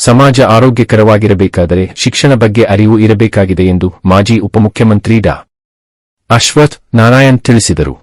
ಸಮಾಜ ಆರೋಗ್ಯಕರವಾಗಿರಬೇಕಾದರೆ ಶಿಕ್ಷಣ ಬಗ್ಗೆ ಅರಿವು ಇರಬೇಕಾಗಿದೆ ಎಂದು ಮಾಜಿ ಉಪಮುಖ್ಯಮಂತ್ರಿ ಡಾ. ಅಶ್ವಥ್ ನಾರಾಯಣ್ ತಿಳಿಸಿದರು.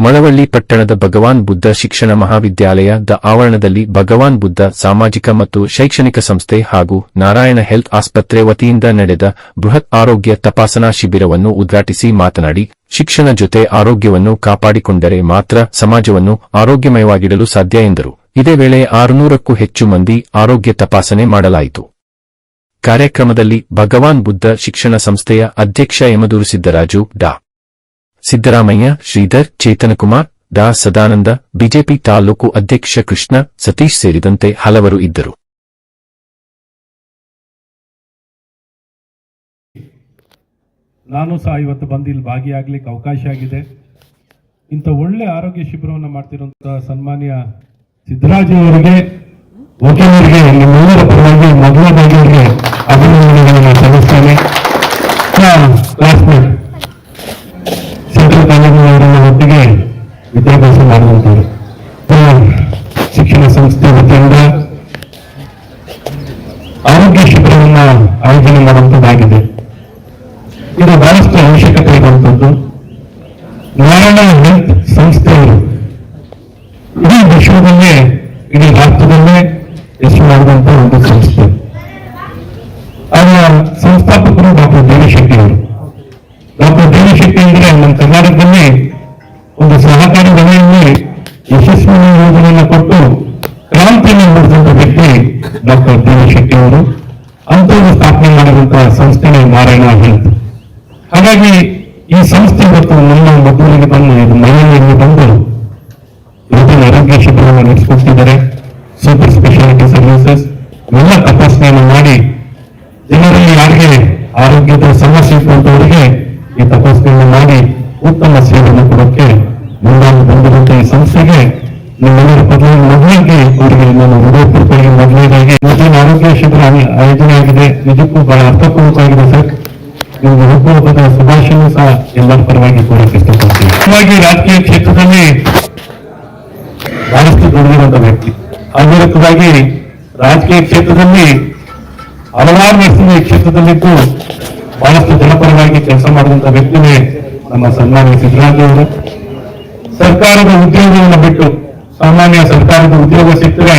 ಮಳವಳ್ಳಿ ಪಟ್ಟಣದ ಭಗವಾನ್ ಬುದ್ಧ ಶಿಕ್ಷಣ ಮಹಾವಿದ್ಯಾಲಯದ ಆವರಣದಲ್ಲಿ ಭಗವಾನ್ ಬುದ್ಧ ಸಾಮಾಜಿಕ ಮತ್ತು ಶೈಕ್ಷಣಿಕ ಸಂಸ್ಥೆ ಹಾಗೂ ನಾರಾಯಣ ಹೆಲ್ತ್ ಆಸ್ಪತ್ರೆ ವತಿಯಿಂದ ನಡೆದ ಬೃಹತ್ ಆರೋಗ್ಯ ತಪಾಸಣಾ ಶಿಬಿರವನ್ನು ಉದ್ಘಾಟಿಸಿ ಮಾತನಾಡಿ, ಶಿಕ್ಷಣ ಜೊತೆ ಆರೋಗ್ಯವನ್ನು ಕಾಪಾಡಿಕೊಂಡರೆ ಮಾತ್ರ ಸಮಾಜವನ್ನು ಆರೋಗ್ಯಮಯವಾಗಿಡಲು ಸಾಧ್ಯ ಎಂದರು. ಇದೇ ವೇಳೆ ಆರುನೂರಕ್ಕೂ ಹೆಚ್ಚು ಮಂದಿ ಆರೋಗ್ಯ ತಪಾಸಣೆ ಮಾಡಲಾಯಿತು. ಕಾರ್ಯಕ್ರಮದಲ್ಲಿ ಭಗವಾನ್ ಬುದ್ಧ ಶಿಕ್ಷಣ ಸಂಸ್ಥೆಯ ಅಧ್ಯಕ್ಷ ಯಮದೂರು ಸಿದ್ದರಾಜು, ಡಾ. ಸಿದ್ದರಾಮಯ್ಯ, ಶ್ರೀಧರ್, ಚೇತನಕುಮಾರ್, ಡಾ. ಸದಾನಂದ, ಬಿಜೆಪಿ ತಾಲೂಕು ಅಧ್ಯಕ್ಷ ಕೃಷ್ಣ, ಸತೀಶ್ ಸೇರಿದಂತೆ ಹಲವರು ಇದ್ದರು. ನಾನು ಸಹ ಇವತ್ತು ಬಂದು ಇಲ್ಲಿ ಭಾಗಿಯಾಗಲಿಕ್ಕೆ ಅವಕಾಶ ಆಗಿದೆ. ಇಂಥ ಒಳ್ಳೆ ಆರೋಗ್ಯ ಶಿಬಿರವನ್ನು ಮಾಡ್ತಿರುವಂತಹ ಸನ್ಮಾನ್ಯ ಸಿದ್ದರಾಜು ಅವರಿಗೆ ನಿಮ್ಮೆಲ್ಲರ ಪರವಾಗಿ ಮೊದಲನೇದಾಗಿ ಅವರಿಗೆ ಅಭಿನಂದನೆಗಳನ್ನು ಸಲ್ಲಿಸ್ತೇನೆ. ಸೆಂಟ್ರಲ್ ಕಾಲೇಜಿನವರನ್ನ ಒಟ್ಟಿಗೆ ವಿದ್ಯಾಭ್ಯಾಸ ಮಾಡುವಂತವರು ಶಿಕ್ಷಣ ಸಂಸ್ಥೆ ವತಿಯಿಂದ ಆರೋಗ್ಯ ಶಿಬಿರವನ್ನು ಆಯೋಜನೆ ಮಾಡುವಂಥದ್ದಾಗಿದೆ. ಇದು ಬಹಳಷ್ಟು ಅವಶ್ಯಕತೆ ಇರುವಂತದ್ದು ನಾರಾಯಣ ಹೆಲ್ತ್ ಸಂಸ್ಥೆಯವರು ಇಡೀ ವಿಶ್ವದಲ್ಲೇ ಇಡೀ ರಾಷ್ಟ್ರದಲ್ಲೇ ಹೆಸರು ಮಾಡಿದಂತ ಒಂದು ಸಂಸ್ಥೆ. ಅವರ ಸಂಸ್ಥಾಪಕರು ಡಾಕ್ಟರ್ ದೇವಿಶೆಟ್ಟಿ ಅವರು. ಡಾಕ್ಟರ್ ದೇವಿಶೆಟ್ಟಿ ಅಂದ್ರೆ ನಮ್ಮ ಕರ್ನಾಟಕದಲ್ಲಿ ಒಂದು ಸಹಕಾರಿ ವಲಯದಲ್ಲಿ ಯಶಸ್ವಿ ಯೋಜನೆಯನ್ನು ಕೊಟ್ಟು ಕ್ರಾಂತಿಯನ್ನು ಮೂಡಿಸಿದಂತ ವ್ಯಕ್ತಿ ಡಾಕ್ಟರ್ ದೇವಿಶೆಟ್ಟಿ ಅವರು. ಅಂತವರು ಸ್ಥಾಪನೆ ಮಾಡಿದಂತಹ ಸಂಸ್ಥೆನೇ ನಾರಾಯಣ ಹೆಲ್ತ್ ಹಾಗಾಗಿ ಈ ಸಂಸ್ಥೆ ಮತ್ತು ನಮ್ಮ ಮದ್ದೂರಿಗೆ ಬಂದು, ಇದು ಮನೆಯಲ್ಲಿ ಬಂದು ಇವತ್ತಿನ ಆರೋಗ್ಯ ಶಿಬಿರವನ್ನು ನಡೆಸಿಕೊಡ್ತಿದ್ದಾರೆ. ಸೂಪರ್ ಸ್ಪೆಷಾಲಿಟಿ ಸರ್ವಿಸಸ್ ಎಲ್ಲ ತಪಾಸಣೆಯನ್ನು ಮಾಡಿ ಜನರಲ್ಲಿ ಯಾರಿಗೆ ಆರೋಗ್ಯದ ಸಮಸ್ಯೆ ಇರುವಂತವರಿಗೆ ಈ ತಪಾಸಣೆಯನ್ನು ಮಾಡಿ ಉತ್ತಮ ಸೇವೆಯನ್ನು ಕೊಡೋಕೆ ಮುಂದಾಗಿ ಬಂದಿರುವಂತಹ ಈ ಸಂಸ್ಥೆಗೆ ನಿಮ್ಮೆಲ್ಲರ ಪದವಿ ಮೊದಲಿಗೆ ಅವರಿಗೆ ನಾನು ಹೃದಯಪೂರ್ವಕವಾಗಿ ಮೊದಲನೇದಾಗಿ ಮೊದಲಿನ ಆರೋಗ್ಯ ಶಿಬಿರ ಆಯೋಜನೆ ಆಗಿದೆ. ನಿಜಕ್ಕೂ ಬಹಳ ಅರ್ಥಪೂರ್ವಕವಾಗಿದೆ ಸರ್. ನಿಮಗೆ ಹುಟ್ಟುಹಬ್ಬದ ಶುಭಾಶಯ ಸಹ ಎಲ್ಲರ ಪರವಾಗಿ ಕೋರಕ್ಕೆ ರಾಜಕೀಯ ಕ್ಷೇತ್ರದಲ್ಲಿ ಬಹಳಷ್ಟು ದುಡಿದಿರುವಂತ ವ್ಯಕ್ತಿ. ಅವಿರತವಾಗಿ ರಾಜಕೀಯ ಕ್ಷೇತ್ರದಲ್ಲಿ ಹಲವಾರು ವರ್ಷದ ಈ ಕ್ಷೇತ್ರದಲ್ಲಿದ್ದು ಬಹಳಷ್ಟು ಜನಪರವಾಗಿ ಕೆಲಸ ಮಾಡುವಂತಹ ವ್ಯಕ್ತಿನೇ ನಮ್ಮ ಸನ್ಮಾನ್ಯ ಸಿದ್ದರಾಮಯ್ಯ ಸರ್ಕಾರದ ಉದ್ಯೋಗವನ್ನು ಬಿಟ್ಟು ಸಾಮಾನ್ಯ ಸರ್ಕಾರದ ಉದ್ಯೋಗ ಸಿಕ್ಕರೆ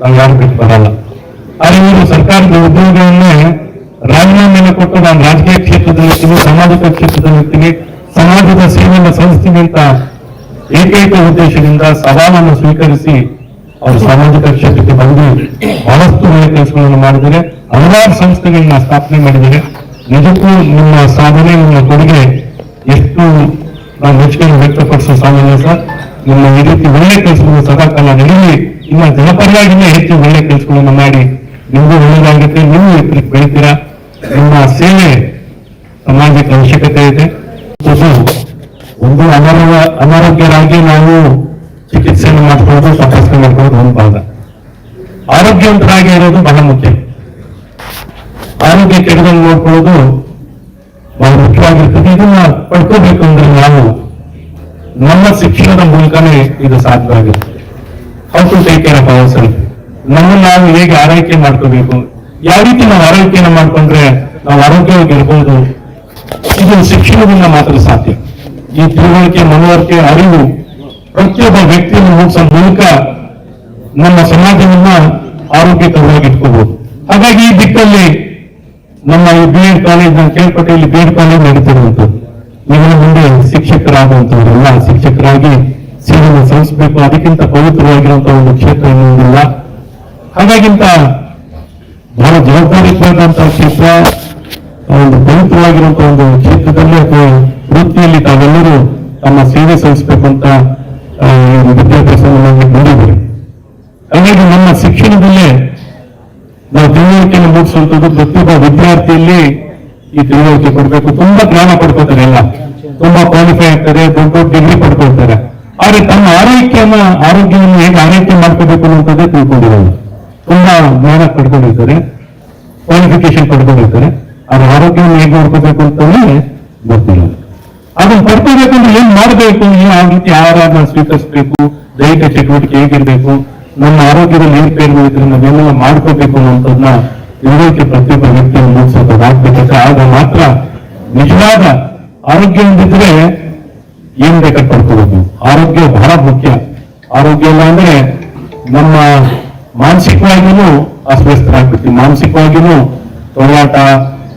ನಾವು ಯಾರು ಬಿಟ್ಟು ಬರಲ್ಲ. ಆದರೆ ಇವರು ಸರ್ಕಾರದ ಉದ್ಯೋಗವನ್ನೇ ರಾಜೀನಾಮೆಯನ್ನು ಕೊಟ್ಟು ನಾನು ರಾಜಕೀಯ ಕ್ಷೇತ್ರದಲ್ಲಿ ಇರ್ತೀನಿ ಸಾಮಾಜಿಕ ಕ್ಷೇತ್ರದಲ್ಲಿ ಇರ್ತೀನಿ ಸಮಾಜದ ಸೇವೆಯನ್ನು ಸಲ್ಲಿಸ್ತೀನಿ ಅಂತ ಏಕೈಕ ಉದ್ದೇಶದಿಂದ ಸವಾಲನ್ನು ಸ್ವೀಕರಿಸಿ ಅವರು ಸಾಮಾಜಿಕ ಕ್ಷೇತ್ರಕ್ಕೆ ಬಂದು ಬಹಳಷ್ಟು ಒಳ್ಳೆಯ ಕೆಲಸಗಳನ್ನು ಮಾಡಿದ್ದಾರೆ. ಹಲವಾರು ಸಂಸ್ಥೆಗಳನ್ನ ಸ್ಥಾಪನೆ ಮಾಡಿದರೆ ನಿಜಕ್ಕೂ ನಿಮ್ಮ ಸಾಧನೆ, ನಿಮ್ಮ ಕೊಡುಗೆ ಎಷ್ಟು ನಾವು ಮೆಚ್ಚುಗೆಯನ್ನು ವ್ಯಕ್ತಪಡಿಸುವ ಸಾಮಾನ್ಯ ಸರ್ ನಿಮ್ಮ ಈ ರೀತಿ ಒಳ್ಳೆ ಸದಾ ಕಾಲ ನಡೆಯಲಿ. ನಿಮ್ಮ ಜನಪರವಾಗಿಯೇ ಹೆಚ್ಚು ಒಳ್ಳೆಯ ಕೆಲಸಗಳನ್ನು ಮಾಡಿ ನಿಮಗೂ ಒಳ್ಳೆಯದಾಗುತ್ತೆ ನೀವು ಎತ್ತರಕ್ಕೆ ಬೆಳಿತೀರಾ? ನಿಮ್ಮ ಸೇವೆ ಸಮಾಜಕ್ಕೆ ಅವಶ್ಯಕತೆ ಇದೆ. ಒಂದು ಅನಾರೋಗ್ಯ ಅನಾರೋಗ್ಯರಾಗಿ ನಾವು ಚಿಕಿತ್ಸೆಯನ್ನು ಮಾಡ್ಕೊಳ್ಳೋದು ತಪಾಸಣೆ ಆರೋಗ್ಯವಂತರಾಗಿ ಇರೋದು ಬಹಳ ಮುಖ್ಯ. ಆರೋಗ್ಯ ಕೆಡದಂಗೆ ನೋಡ್ಕೊಳ್ಳೋದು ಬಹಳ ಮುಖ್ಯವಾಗಿರ್ತದೆ. ಇದನ್ನ ಪಡ್ಕೋಬೇಕು ಅಂದ್ರೆ ನಾವು ನಮ್ಮ ಶಿಕ್ಷಣದ ಮೂಲಕನೇ ಇದು ಸಾಧ್ಯವಾಗುತ್ತೆ. How to take care of our self ನಮ್ಮ ನಾವು ಹೇಗೆ ಆರೈಕೆ ಮಾಡ್ಕೋಬೇಕು? ಯಾವ ರೀತಿ ನಾವು ಆರೈಕೆಯನ್ನು ಮಾಡ್ಕೊಂಡ್ರೆ ನಾವು ಆರೋಗ್ಯವಾಗಿ ಇರ್ಬೋದು? ಇದು ಶಿಕ್ಷಣದಿಂದ ಮಾತ್ರ ಸಾಧ್ಯ. ಈ ತಿಳುವಳಿಕೆ, ಮನವರಿಕೆ, ಅರಿವು ಪ್ರತಿಯೊಬ್ಬ ವ್ಯಕ್ತಿಯನ್ನು ಮೂಡಿಸೋ ಮೂಲಕ ನಮ್ಮ ಸಮಾಜವನ್ನ ಆರೋಗ್ಯಕರವಾಗಿ ಹಾಗಾಗಿ ಈ ದಿಕ್ಕಲ್ಲಿ ನಮ್ಮ ಈ ಬಿ ಎಡ್ ಕಾಲೇಜ್ ನಾನು ಕೇಳ್ಪಟ್ಟೆ ಇಲ್ಲಿ ಬಿ ಎಡ್ ಕಾಲೇಜ್ ನಡೀತಿರುವಂತದ್ದು ಇವರ ಮುಂದೆ ಶಿಕ್ಷಕರಾಗುವಂತವ್ರು ಎಲ್ಲ ಶಿಕ್ಷಕರಾಗಿ ಸೇವೆಯನ್ನು ಸಲ್ಲಿಸಬೇಕು. ಅದಕ್ಕಿಂತ ಪವಿತ್ರವಾಗಿರುವಂತಹ ಒಂದು ಕ್ಷೇತ್ರ ಇನ್ನೊಂದಿಲ್ಲ ಹಾಗಾಗಿಂತ ಬಹಳ ಜವಾಬ್ದಾರಿಯುತವಾದಂತಹ ಕ್ಷೇತ್ರ ಒಂದು ಪವಿತ್ರವಾಗಿರುವಂತಹ ಒಂದು ಕ್ಷೇತ್ರದಲ್ಲಿ ಅಥವಾ ವೃತ್ತಿಯಲ್ಲಿ ತಾವೆಲ್ಲರೂ ತಮ್ಮ ಸೇವೆ ಸಲ್ಲಿಸಬೇಕು ಅಂತ ವಿದ್ಯಾಭ್ಯಾಸವನ್ನು ಹಾಗಾಗಿ ನಮ್ಮ ಶಿಕ್ಷಣದಲ್ಲೇ ನಾವು ತಿಳುವಳಿಕೆಯನ್ನು ಮೂಡಿಸುವಂಥದ್ದು ಪ್ರತಿಯೊಬ್ಬ ವಿದ್ಯಾರ್ಥಿಯಲ್ಲಿ ಈ ತಿಳುವಳಿಕೆ ಕೊಡಬೇಕು. ತುಂಬಾ ಜ್ಞಾನ ಪಡ್ಕೋತಾರೆ ಎಲ್ಲ. ತುಂಬಾ ಕ್ವಾಲಿಫೈ ಆಗ್ತಾರೆ, ದೊಡ್ಡ ದೊಡ್ಡ ಡಿಗ್ರಿ ಪಡ್ಕೊಳ್ತಾರೆ. ಆದ್ರೆ ತಮ್ಮ ಆರೋಗ್ಯನ ಆರೋಗ್ಯವನ್ನು ಹೇಗೆ ಆರೈಕೆ ಮಾಡ್ಕೋಬೇಕು ಅನ್ನುವಂಥದ್ದೇ ತಿಳ್ಕೊಂಡಿರೋದು ತುಂಬಾ ಜ್ಞಾನ ಪಡ್ಕೊಂಡಿರ್ತಾರೆ ಕ್ವಾಲಿಫಿಕೇಶನ್ ಪಡ್ಕೊಂಡಿರ್ತಾರೆ. ಆದ್ರೆ ಆರೋಗ್ಯವನ್ನು ಹೇಗೆ ನೋಡ್ಕೋಬೇಕು ಅಂತಲೇ ಗೊತ್ತಿಲ್ಲ. ಅದನ್ನ ಪಡ್ಕೋಬೇಕಂದ್ರೆ ಏನ್ ಮಾಡಬೇಕು? ಆ ರೀತಿ ಆಹಾರನ ಸ್ವೀಕರಿಸಬೇಕು? ದೈಹಿಕ ಚಟುವಟಿಕೆ ಹೇಗಿರ್ಬೇಕು? ನಮ್ಮ ಆರೋಗ್ಯದ ಏರ್ಪೇರು ಇದ್ರೆ ನಾವೇನೆಲ್ಲ ಮಾಡ್ಕೋಬೇಕು ಅನ್ನೋದನ್ನ ತಿಳುವಳಿಕೆ ಪ್ರತಿಯೊಬ್ಬ ವ್ಯಕ್ತಿಯನ್ನು ಮೂಡಿಸೋದು ಆಗ್ಬೇಕಂತ ಆಗ ಮಾತ್ರ ನಿಜವಾದ ಆರೋಗ್ಯ ಹೊಂದಿದ್ರೆ ಏನ್ ಬೇಕಾಗ್ತದೆ ಆರೋಗ್ಯ ಬಹಳ ಮುಖ್ಯ. ಆರೋಗ್ಯ ಇಲ್ಲ ಅಂದ್ರೆ ನಮ್ಮ ಮಾನಸಿಕವಾಗಿನೂ ಅಸ್ವಸ್ಥರಾಗ್ಬಿಡ್ತೀವಿ. ಮಾನಸಿಕವಾಗಿನೂ ತೊಳಾಟ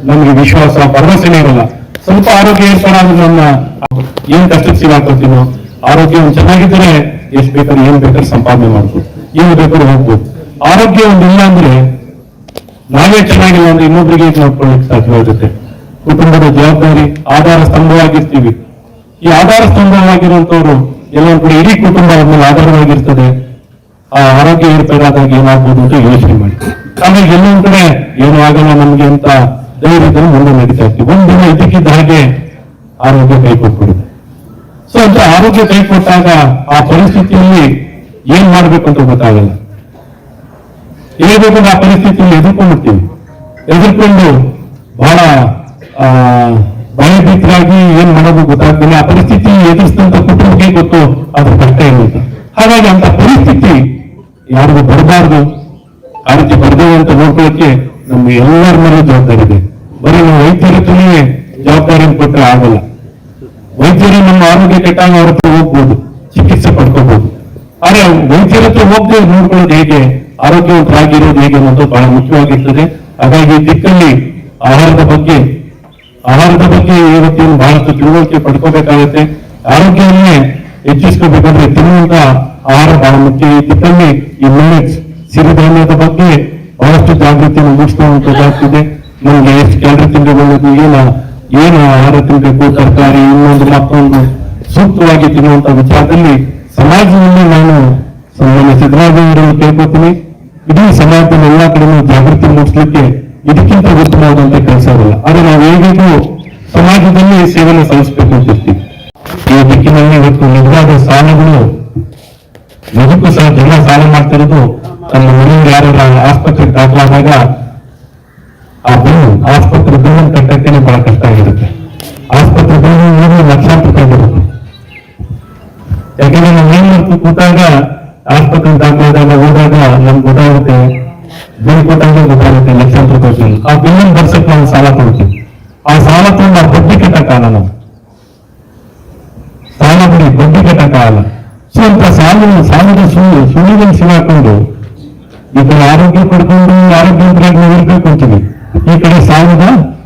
ನಮ್ಗೆ ವಿಶ್ವಾಸ, ಭರವಸೆನೇ ಇರಲ್ಲ. ಸ್ವಲ್ಪ ಆರೋಗ್ಯ ಏನ್ ನಮ್ಮ ಏನ್ ಕಷ್ಟಕ್ಕೆ ಸಿಗಾಕೋತೀನೋ ಆರೋಗ್ಯ ಚೆನ್ನಾಗಿದ್ರೆ ಎಷ್ಟು ಬೇಕಾದ್ರೆ ಏನ್ ಬೇಕಾದ್ರೆ ಸಂಪಾದನೆ ಮಾಡ್ಬೋದು. ಏನ್ ಬೇಕಾದ್ರೂ ಹೋಗ್ಬೋದು. ಆರೋಗ್ಯ ಒಂದಿಲ್ಲ ಅಂದ್ರೆ ನಾವೇ ಚೆನ್ನಾಗಿಲ್ಲ ಅಂದ್ರೆ ಇನ್ನೊಬ್ಬರಿಗೆ ನೋಡ್ಕೊಳ್ಳಿಕ್ ಸಾಧ್ಯವಾಗುತ್ತೆ ಕುಟುಂಬದ ಜವಾಬ್ದಾರಿ, ಆಧಾರ ಸ್ತಂಭವಾಗಿರ್ತೀವಿ. ಈ ಆಧಾರ ಸ್ತಂಭವಾಗಿರುವಂತವ್ರು ಎಲ್ಲ ಕೂಡ ಇಡೀ ಕುಟುಂಬ ಆದ್ಮೇಲೆ ಆಧಾರವಾಗಿರ್ತದೆ. ಆ ಆರೋಗ್ಯ ಏರ್ಪೇರಾದಾಗ ಏನಾಗ್ಬೋದು ಅಂತ ಯೋಚನೆ ಮಾಡಿ. ಆಮೇಲೆ ಎಲ್ಲೊಂದ್ ಕಡೆ ಏನು ಆಗಲ್ಲ ನಮ್ಗೆ ಅಂತ ಧೈರ್ಯದಲ್ಲಿ ಮುಂದೆ ನಡೀತಾ ಇರ್ತೀವಿ. ಒಂದಿನ ಇದಕ್ಕಿದ್ದ ಹಾಗೆ ಆರೋಗ್ಯ ಕೈ ಕೊಟ್ಬಿಡುತ್ತೆ. ಸೊ ಅಂತ ಆರೋಗ್ಯ ಕೈ ಕೊಟ್ಟಾಗ ಆ ಪರಿಸ್ಥಿತಿಯಲ್ಲಿ ಏನ್ ಮಾಡ್ಬೇಕು ಅಂತ ಗೊತ್ತಾಗಲ್ಲ. ಹೇಳ್ಬೇಕು ಆ ಪರಿಸ್ಥಿತಿ ಎದುರ್ಕೊಂಡ್ಬಿಡ್ತೀವಿ. ಎದುರ್ಕೊಂಡು ಬಹಳ ಆ, ಭಯಭೀತರಾಗಿ ಏನ್ ಮಾಡೋದು ಗೊತ್ತಾಗ್ತಿಲ್ಲ. ಆ ಪರಿಸ್ಥಿತಿ ಎದುರಿಸಿದಂತ ಕುಟುಂಬಕ್ಕೆ ಗೊತ್ತು ಅದ್ರ ಕಷ್ಟ ಅಂತ ಹಾಗಾಗಿ ಅಂತ ಪರಿಸ್ಥಿತಿ ಯಾರಿಗೂ ಬರಬಾರ್ದು. ಆ ರೀತಿ ಬರ್ದೇವೆ ಅಂತ ನೋಡ್ಕೊಳ್ಳೋಕೆ ನಮ್ಮ ಎಲ್ಲರ ಮೇಲೆ ಜವಾಬ್ದಾರಿ ಇದೆ. ಬರೀ ನಾವು ವೈದ್ಯರ ಜವಾಬ್ದಾರಿಯನ್ನು ಕೊಟ್ಟರೆ ಆಗಲ್ಲ. ವೈದ್ಯರು ನಮ್ಮ ಆರೋಗ್ಯ ಕೆಟ್ಟಾಗ ಅವ್ರ ಹತ್ರ ಹೋಗ್ಬೋದು ಚಿಕಿತ್ಸೆ ಪಡ್ಕೋಬಹುದು ಆದ್ರೆ ವೈದ್ಯರ ಹತ್ರ ಹೋಗದೆ ನೋಡ್ಕೊಳ್ಳೋದು ಹೇಗೆ? ಆರೋಗ್ಯವಂತರಾಗಿರೋದು ಹೇಗೆ ಅನ್ನೋದು ಬಹಳ ಮುಖ್ಯವಾಗಿರ್ತದೆ ಹಾಗಾಗಿ ಈ ದಿಕ್ಕಲ್ಲಿ ಆಹಾರದ ಬಗ್ಗೆ ಆಹಾರದ ಬಗ್ಗೆ ಇವತ್ತೇನು ಬಹಳಷ್ಟು ತಿಳುವಳಿಕೆ ಪಡ್ಕೋಬೇಕಾಗುತ್ತೆ. ಆರೋಗ್ಯವನ್ನೇ ಹೆಚ್ಚಿಸ್ಕೋಬೇಕಂದ್ರೆ ತಿನ್ನುವಂತ ಆಹಾರ ಬಹಳ ಮುಖ್ಯ. ಈ ದಿಕ್ಕಲ್ಲಿ ಈ ಮಿಲೆಟ್ಸ್ ಸಿರಿಧಾನ್ಯದ ಬಗ್ಗೆ ಬಹಳಷ್ಟು ಜಾಗೃತಿಯನ್ನು ಮೂಡಿಸುವಂತದ್ದಾಗ್ತಿದೆ ನಮ್ಗೆ ಎಷ್ಟು ಕ್ಯಾಲರಿ ತಿನ್ಬೇಕು, ಏನ, ಏನು ಆಹಾರ ತಿನ್ಬೇಕು, ತರಕಾರಿ, ಇನ್ನೊಂದು ಮತ್ತೊಂದು ಸೂಕ್ತವಾಗಿ ತಿನ್ನುವಂತ ವಿಚಾರದಲ್ಲಿ ಸಮಾಜದಲ್ಲಿ ನಾನು ನಮ್ಮ ಸಿದ್ದರಾಮಯ್ಯ ಕೇಳ್ಕೊತೀನಿ ಇಡೀ ಸಮಾಜದಲ್ಲಿ ಎಲ್ಲಾ ಕಡೆನೂ ಜಾಗೃತಿ ಮೂಡಿಸ್ಲಿಕ್ಕೆ ಇದಕ್ಕಿಂತ ಉತ್ತಮವಾದಂತ ಕೆಲಸ ಇಲ್ಲ ಆದ್ರೆ ನಾವು ಹೇಗಿಗೂ ಸಮಾಜದಲ್ಲಿ ಸೇವೆಯನ್ನು ಸಲ್ಲಿಸಬೇಕು ಅಂತಿರ್ತೀವಿ ಈ ದಿಕ್ಕಿನಲ್ಲಿ ಇವತ್ತು ನಿಜವಾದ ಸಾಲಗಳು ನಿಜಕ್ಕೂ ಸಹ ಜನ ಸಾಲ ಮಾಡ್ತಿರೋದು ತಮ್ಮ ಮನೆಯಿಂದ ಯಾರು ಆಸ್ಪತ್ರೆಗೆ ದಾಖಲಾದಾಗ ಆ ಬಿಲ್ ಆಸ್ಪತ್ರೆ ಬಿಲ್ ಕಟ್ಟಕ್ಕೆ ಬಹಳ ಕಷ್ಟ ಆಗಿರುತ್ತೆ. ಆಸ್ಪತ್ರೆ ಬಿಲ್ ಲಕ್ಷಾಂತರ ರೂಪಾಯಿ ಬರುತ್ತೆ. ಯಾಕಂದ್ರೆ ನಾವು ಏನ್ ಕೂತಾಗ ಆಸ್ಪತ್ರೆ ದಾಖಲಾದಾಗ ಹೋದಾಗ ನಮ್ಗೆ ಗೊತ್ತಾಗುತ್ತೆ ಬಿಲ್ ಕೊಟ್ಟಾಗ ಗೊತ್ತಾಗುತ್ತೆ ಲಕ್ಷಾಂತರ ಕೋಟಿ. ಆ ಬಿಲ್ ಬರ್ಸಕ್ ನಾವು ಸಾಲ ಕೊಡ್ತೀವಿ. ಆ ಸಾಲ ತಗೊಂಡು ಆ ಬಡ್ಡಿ ಕಟ್ಟಕ್ಕಾಗಲ್ಲ ನಾವು ಸಾಲ ಬಿಡಿ ಬಡ್ಡಿ ಕಟ್ಟಕ್ಕಾಗಲ್ಲ ಸೊ ಅಂತ ಸಾಲ ಸಾಲದ ಸುಳ್ಳು ಸುಳ್ಳಿನಲ್ಲಿ ಸಿಗಾಕೊಂಡು ಈ ಕಡೆ ಆರೋಗ್ಯ ಪಡ್ಕೊಂಡು, ಆರೋಗ್ಯವಂತರಾಗಿ ನಾವು ಇರ್ಬೇಕು ಅಂತೀವಿ. ಈ ಕಡೆ ಸಾಲದ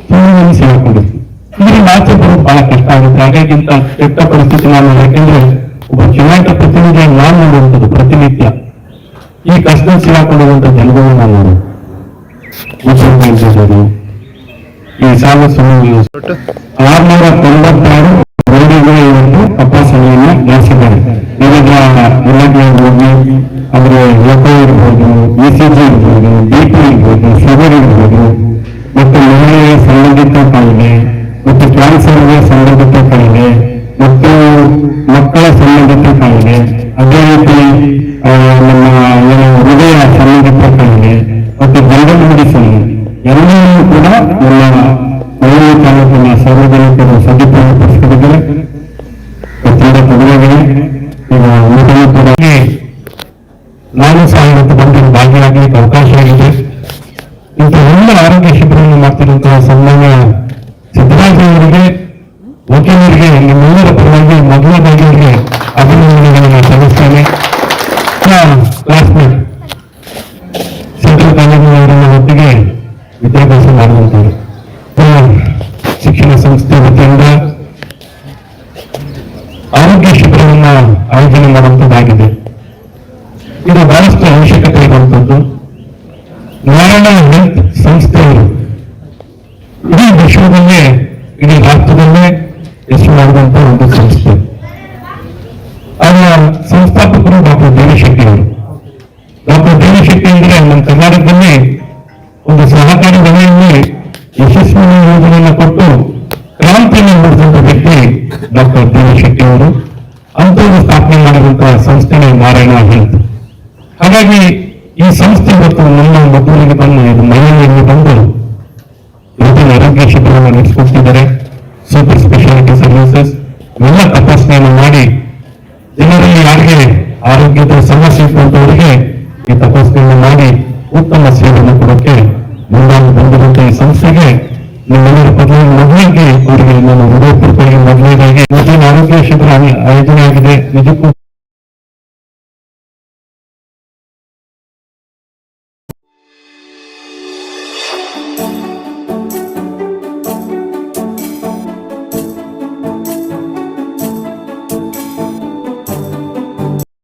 ಸುಳ್ಳಿನಲ್ಲಿ ಸಿಗಾಕೊಂಡಿರ್ತೀವಿ. ಇದರಿಂದ ಆಚೆ ಬರೋದು ಬಹಳ ಕಷ್ಟ ಆಗುತ್ತೆ. ಹಾಗಾಗಿ ಇಂಥ ಕೆಟ್ಟ ಪರಿಸ್ಥಿತಿ ನಾನು ಯಾಕೆಂದ್ರೆ ಒಬ್ಬ ಚುನಾಯಿತ ಪ್ರತಿನಿಧಿ ನಾನು ನೋಡುವಂಥದ್ದು ಪ್ರತಿನಿತ್ಯ ಈ ಕಷ್ಟದಲ್ಲಿ ಸಿಗಾಕೊಂಡಿರುವಂತ ಜನಗಳು ನಾನು ನೋಡೋದು ಮುಖ್ಯಮಂತ್ರಿ ಇರ್ಬೋದು, ಈ ನಮ್ಮ ಏನು ಹೃದಯ ಕಾಯಿಲೆ ಮತ್ತು ಜನರಲ್ ಮೆಡಿಸಿನ್ ಎಲ್ಲವನ್ನೂ ಕೂಡ ನಮ್ಮ ಮೈಸೂರು ತಾಲೂಕಿನ ಸಾರ್ವಜನಿಕರು ಸದುಪಯೋಗಪಡಿಸಿಕೊಂಡಿದ್ದಾರೆ ಪ್ರತಿಯೊಂದು ಕೂಡ ನಾನು ಸಹ ಇವತ್ತು ಬಂದು ಭಾಗಿಯಾಗಲಿಕ್ಕೆ ಅವಕಾಶ ಇಂಥ ಒಳ್ಳೆ ಆರೋಗ್ಯ ಶಿಬಿರವನ್ನು ಮಾಡ್ತಿರುವಂತಹ ಸನ್ಮಾನ್ಯ ಸಿದ್ದರಾಮಯ್ಯವರಿಗೆ ವಕೀಲರಿಗೆ ನಿಮ್ಮೆಲ್ಲರ ಶಿಬಿರವನ್ನ ಆಯೋಜನೆ ಮಾಡುವಂತದ್ದಾಗಿದೆ. ಇದು ಬಹಳಷ್ಟು ಅವಶ್ಯಕತೆ ಇರುವಂತದ್ದು. ನಾರಾಯಣ ಹೆಲ್ತ್ ಸಂಸ್ಥೆಯು ಇಡೀ ವಿಶ್ವದಲ್ಲೇ, ಇಡೀ ರಾಷ್ಟ್ರದಲ್ಲೇ ಹೆಸರು ಮಾಡಿದಂಥ ಒಂದು ಸಂಸ್ಥೆ. ಅದರ ಸಂಸ್ಥಾಪಕರು ಡಾಕ್ಟರ್ ದೇವಶೆಟ್ಟಿ ಅವರು. ಡಾಕ್ಟರ್ ದೇವಶೆಟ್ಟಿ ಅಂದ್ರೆ ನಮ್ಮ ಕರ್ನಾಟಕದಲ್ಲಿ ಒಂದು ಸಹಕಾರಿ ವಲಯದಲ್ಲಿ ಯಶಸ್ವಿ ಯೋಜನೆಯನ್ನು ಕೊಟ್ಟು ಕ್ರಾಂತಿಯನ್ನು ಮೂಡಿಸಿದಂತ ವ್ಯಕ್ತಿ ಡಾಕ್ಟರ್ ದೇವಶೆಟ್ಟಿ ಅವರು. ಸಂಸ್ಥೆ ಮಾರಾಯಣ ಹೇಳಿತು ಹಾಗಾಗಿ ಈ ಸಂಸ್ಥೆ ಮತ್ತು ನಮ್ಮ ಮಗುವಿಗೆ ಬಂದು, ಇದು ಮನೆಯಲ್ಲಿ ಬಂದು ಇವತ್ತಿನ ಆರೋಗ್ಯ ಶಿಬಿರವನ್ನು ನಡೆಸಿಕೊಡ್ತಿದ್ದಾರೆ. ಸೂಪರ್ ಸ್ಪೆಷಾಲಿಟಿ ಸರ್ವಿಸಸ್ ಎಲ್ಲ ತಪಾಸಣೆಯನ್ನು ಮಾಡಿ ಜನರಲ್ಲಿ ಯಾರಿಗೆ ಆರೋಗ್ಯದ ಸಮಸ್ಯೆ ಈ ತಪಾಸಣೆಯನ್ನು ಮಾಡಿ ಉತ್ತಮ ಸೇವೆಯನ್ನು ಕೊಡೋಕೆ ಮುಂದಾಗಿ ಬಂದಿರುವಂತಹ ಈ ಸಂಸ್ಥೆಗೆ ನಿಮ್ಮೆಲ್ಲರ ಪದವಿ ಮೊದಲಿಗೆ ಅವರಿಗೆ ನಾನು ಹೃದಯಪೂರ್ವಕವಾಗಿ ಮೊದಲನೇದಾಗಿ ಮೊದಲಿನ ಆರೋಗ್ಯ ಶಿಬಿರ ಆಯೋಜನೆ ಆಗಿದೆ ನಿಜಕ್ಕೂ